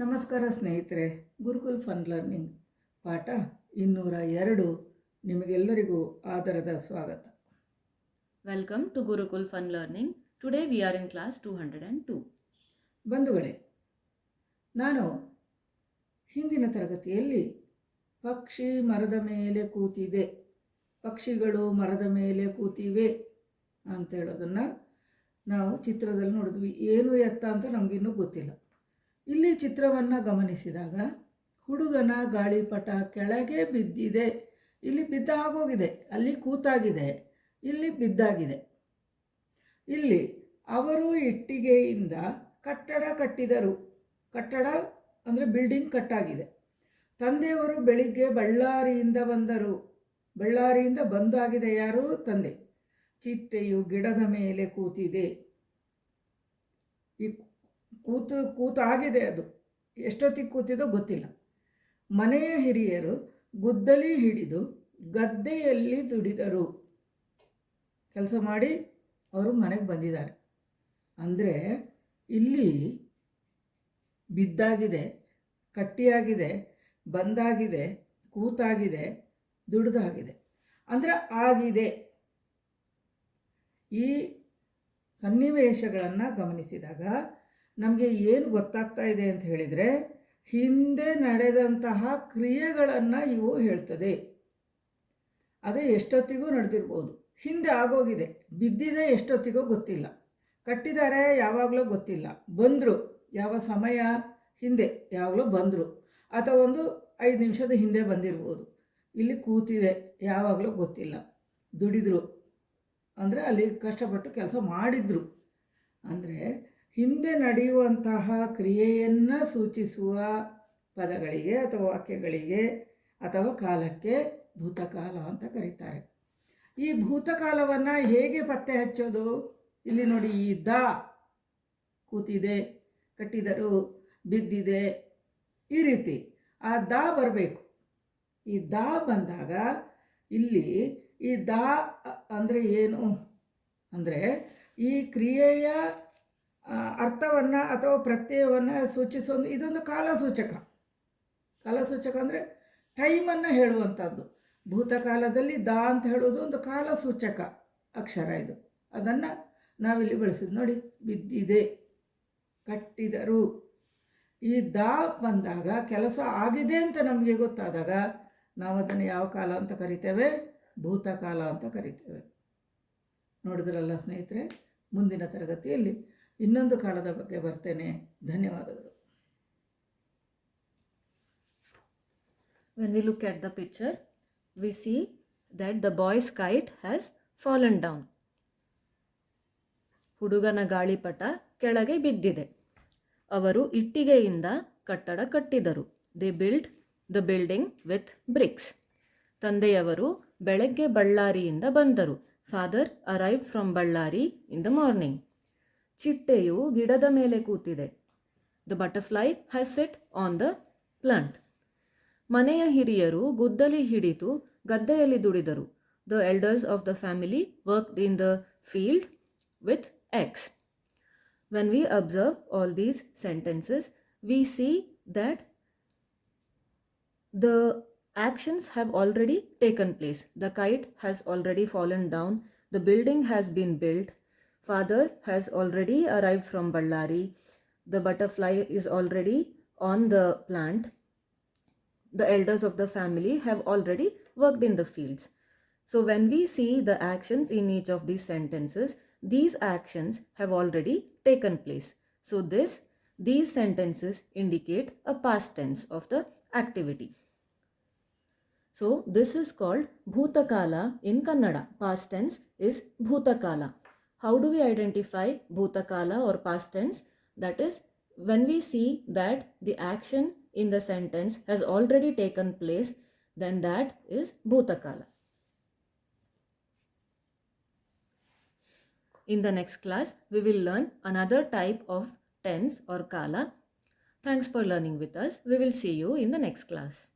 ನಮಸ್ಕಾರ ಸ್ನೇಹಿತರೆ gurukul fun learning ಪಾಠ ಇನ್ನೂರ ಎರಡು. ನಿಮಗೆಲ್ಲರಿಗೂ ಆದರದ ಸ್ವಾಗತ. Welcome to Gurukul fun learning today we are in class two hundred and two ಬಂಧುಗಳೇ ನಾನು ಹಿಂದಿನ ತರಗತಿಯಲ್ಲಿ ಪಕ್ಷಿ ಮರದ ಮೇಲೆ ಕೂತಿದೆ. ಪಕ್ಷಿಗಳು ಮರದ ಮೇಲೆ ಕೂತಿವೆ ಅಂತ ಹೇಳೋದನ್ನು ನಾವು ಚಿತ್ರದಲ್ಲಿ ನೋಡಿದ್ವಿ. ಏನು ಎತ್ತ ಅಂತ ನಮಗಿನ್ನೂ ಗೊತ್ತಿಲ್ಲ. ಇಲ್ಲಿ ಚಿತ್ರವನ್ನು ಗಮನಿಸಿದಾಗ ಹುಡುಗನ ಗಾಳಿಪಟ ಕೆಳಗೆ ಬಿದ್ದಿದೆ. ಇಲ್ಲಿ ಬಿದ್ದ ಆಗೋಗಿದೆ, ಅಲ್ಲಿ ಕೂತಾಗಿದೆ, ಇಲ್ಲಿ ಬಿದ್ದಾಗಿದೆ. ಇಲ್ಲಿ ಅವರು ಇಟ್ಟಿಗೆಯಿಂದ ಕಟ್ಟಡ ಕಟ್ಟಿದರು. ಕಟ್ಟಡ ಅಂದರೆ ಬಿಲ್ಡಿಂಗ್ ಕಟ್ಟಾಗಿದೆ. ತಂದೆಯವರು ಬೆಳಿಗ್ಗೆ ಬಳ್ಳಾರಿಯಿಂದ ಬಂದರು. ಬಳ್ಳಾರಿಯಿಂದ ಬಂದಾಗಿದೆ ಯಾರು? ತಂದೆ. ಚಿಟ್ಟೆಯು ಗಿಡದ ಮೇಲೆ ಕೂತಿದೆ. ಈ ಕೂತು ಕೂತಾಗಿದೆ ಅದು. ಎಷ್ಟೊತ್ತಿಗೆ ಕೂತಿದೋ ಗೊತ್ತಿಲ್ಲ. ಮನೆಯ ಹಿರಿಯರು ಗುದ್ದಲಿ ಹಿಡಿದು ಗದ್ದೆಯಲ್ಲಿ ದುಡಿದರು. ಕೆಲಸ ಮಾಡಿ ಅವರು ಮನೆಗೆ ಬಂದಿದ್ದಾರೆ. ಅಂದರೆ ಇಲ್ಲಿ ಬಿದ್ದಾಗಿದೆ, ಕಟ್ಟಿಯಾಗಿದೆ, ಬಂದಾಗಿದೆ, ಕೂತಾಗಿದೆ, ದುಡ್ದಾಗಿದೆ. ಅಂದರೆ ಆಗಿದೆ. ಈ ಸನ್ನಿವೇಶಗಳನ್ನು ಗಮನಿಸಿದಾಗ ನಮಗೆ ಏನು ಗೊತ್ತಾಗ್ತಾ ಇದೆ ಅಂತ ಹೇಳಿದರೆ, ಹಿಂದೆ ನಡೆದಂತಹ ಕ್ರಿಯೆಗಳನ್ನು ಇವು ಹೇಳ್ತದೆ. ಅದೇ ಎಷ್ಟೊತ್ತಿಗೂ ನಡೆದಿರ್ಬೋದು. ಹಿಂದೆ ಆಗೋಗಿದೆ. ಬಿದ್ದಿದೆ ಎಷ್ಟೊತ್ತಿಗೋ ಗೊತ್ತಿಲ್ಲ. ಕಟ್ಟಿದ್ದಾರೆ ಯಾವಾಗಲೂ ಗೊತ್ತಿಲ್ಲ. ಬಂದರು. ಯಾವ ಸಮಯ? ಹಿಂದೆ. ಯಾವಾಗಲೂ ಬಂದರು. ಅಥವಾ ಒಂದು ಐದು ನಿಮಿಷದ ಹಿಂದೆ ಬಂದಿರ್ಬೋದು. ಇಲ್ಲಿ ಕೂತಿದೆ. ಯಾವಾಗಲೂ ಗೊತ್ತಿಲ್ಲ. ದುಡಿದ್ರು. ಅಂದರೆ ಅಲ್ಲಿ ಕಷ್ಟಪಟ್ಟು ಕೆಲಸ ಮಾಡಿದ್ರು. ಅಂದರೆ ಹಿಂದೆ ನಡೆಯುವಂತಹ ಕ್ರಿಯೆಯನ್ನು ಸೂಚಿಸುವ ಪದಗಳಿಗೆ ಅಥವಾ ವಾಕ್ಯಗಳಿಗೆ ಅಥವಾ ಕಾಲಕ್ಕೆ ಭೂತಕಾಲ ಅಂತ ಕರೀತಾರೆ. ಈ ಭೂತಕಾಲವನ್ನು ಹೇಗೆ ಪತ್ತೆ ಹಚ್ಚೋದು? ಇಲ್ಲಿ ನೋಡಿ, ಈ ದ ಕೂತಿದೆ, ಕಟ್ಟಿದರು ಬಿದ್ದಿದೆ, ಈ ರೀತಿ. ಆ ದ ಬರಬೇಕು. ಈ ದ ಬಂದಾಗ ಇಲ್ಲಿ ಈ ದ ಅಂದರೆ ಏನು? ಅಂದರೆ ಈ ಕ್ರಿಯೆಯ ಅರ್ಥವನ್ನು ಅಥವಾ ಪ್ರತ್ಯಯವನ್ನು ಸೂಚಿಸೋದು ಇದೊಂದು ಕಾಲಸೂಚಕ. ಕಾಲಸೂಚಕ ಅಂದರೆ ಟೈಮನ್ನು ಹೇಳುವಂಥದ್ದು ಭೂತಕಾಲದಲ್ಲಿ ದಾ ಅಂತ ಹೇಳೋದು ಒಂದು ಕಾಲಸೂಚಕ ಅಕ್ಷರ ಇದು. ಅದನ್ನು ನಾವಿಲ್ಲಿ ಬಳಸಿದ್ವಿ ನೋಡಿ, ಬಿದ್ದಿದೆ, ಕಟ್ಟಿದರು. ಈ ದಾ ಬಂದಾಗ ಕೆಲಸ ಆಗಿದೆ ಅಂತ ನಮಗೆ ಗೊತ್ತಾದಾಗ ನಾವು ಅದನ್ನು ಯಾವ ಕಾಲ ಅಂತ ಕರಿತೇವೆ? ಭೂತಕಾಲ ಅಂತ ಕರಿತೇವೆ. ನೋಡಿದ್ರಲ್ಲ ಸ್ನೇಹಿತರೆ, ಮುಂದಿನ ತರಗತಿಯಲ್ಲಿ ಇನ್ನೊಂದು ಕಾಲದ ಬಗ್ಗೆ ಬರ್ತೇನೆ. ಧನ್ಯವಾದಗಳು. When we look at the picture, we see that the boy's kite has fallen down. ಹುಡುಗನ ಗಾಳಿಪಟ ಕೆಳಗೆ ಬಿದ್ದಿದೆ. ಅವರು ಇಟ್ಟಿಗೆಯಿಂದ ಕಟ್ಟಡ ಕಟ್ಟಿದರು. They build the building with bricks ತಂದೆಯವರು ಬೆಳಗ್ಗೆ ಬಳ್ಳಾರಿಯಿಂದ ಬಂದರು. Father arrive from Bellary in the morning ಚಿಟ್ಟೆಯು ಗಿಡದ ಮೇಲೆ ಕೂತಿದೆ. The butterfly has set on the plant ಮನೆಯ ಹಿರಿಯರು ಗುದ್ದಲಿ ಹಿಡಿದು ಗದ್ದೆಯಲ್ಲಿ ದುಡಿದರು. The elders of the family work in the field with axe when we observe all these sentences we see that the actions have already taken place the kite has already fallen down the building has been built. Father has already arrived from Ballari. The butterfly is already on the plant. The elders of the family have already worked in the fields. So, when we see the actions in each of these sentences, these actions have already taken place. So, this these sentences indicate a past tense of the activity. So, this is called Bhutakala in Kannada. Past tense is Bhutakala. How do we identify Bhutakala or past tense? That is, when we see that the action in the sentence has already taken place, then that is Bhutakala. In the next class, we will learn another type of tense or kala. Thanks for learning with us. We will see you in the next class.